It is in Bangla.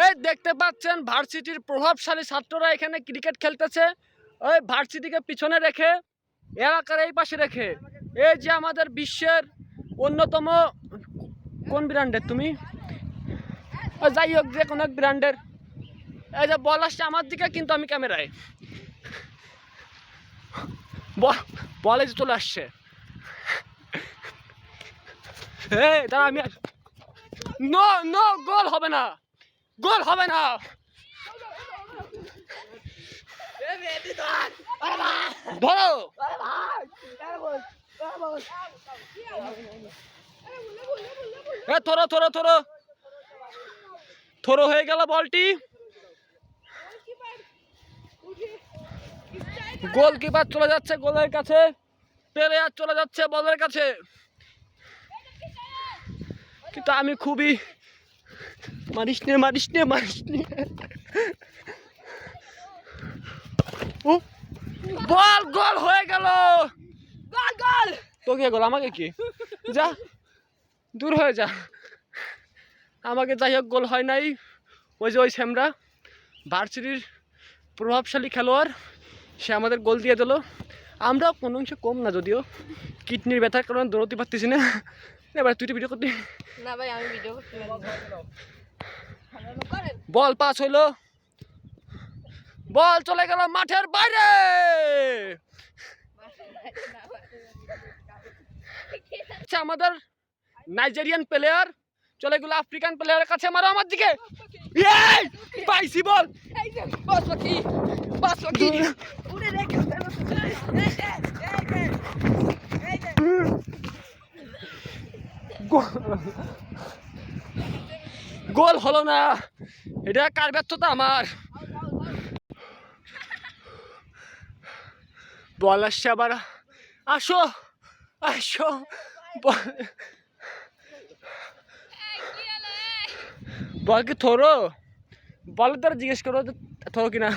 এই দেখতে পাচ্ছেন, ভার্সিটির প্রভাবশালী ছাত্ররা এখানে ক্রিকেট খেলতেছে। ওই ভার্সিটিকে পিছনে রেখে এলাকার এই পাশে রেখে। এই যে আমাদের বিশ্বের অন্যতম কোন ব্র্যান্ডের তুমি? যাই হোক, যে কোনো এক ব্র্যান্ডের। এই যে বল আসছে আমার দিকে, কিন্তু আমি ক্যামেরায়। বল যে চলে আসছে। এই, দাঁড়া, আমি নো নো গোল হবে না। গোল হবে না। ধরো। এ, থরো থরো থরো। থরো হয়ে গেল বলটি। গোলকিপার চলে যাচ্ছে গোলের কাছে। প্লেয়ার চলে যাচ্ছে বলের কাছে। কিন্তু আমি খুবই মারিস নে মারিস নে মারিস নে। ও, বল গোল হয়ে গেল। গোল গোল। তোকে গোল আমাকে কি? যা দূর হয়ে যা। আমাকে যাই হোক গোল হয় নাই। ওই যে ওই শ্যামরা ভার্সিটির প্রভাবশালী খেলোয়াড় সে আমাদের গোল দিয়ে দিল। আমরা কোনো অংশে কম না যদিও। কিডনির ব্যথার কারণে দৌড়তে পারতেছি না। এবার তুই ভিডিও করতে। না ভাই আমি ভিডিও করতে বল পাস হইল। বল চলে গেল মাঠের বাইরে। আচ্ছা আমাদের নাইজেরিয়ান প্লেয়ার চলে গেল আফ্রিকান প্লেয়ারের কাছে। মারো আমার দিকে। পাইছি বল। বাস গোল হলো না। এটা কার ব্যর্থতা আমার? বল আসছে আবার। আসো আসো। বল- কি থরো? বল তারা জিজ্ঞেস করো থরো কিনা।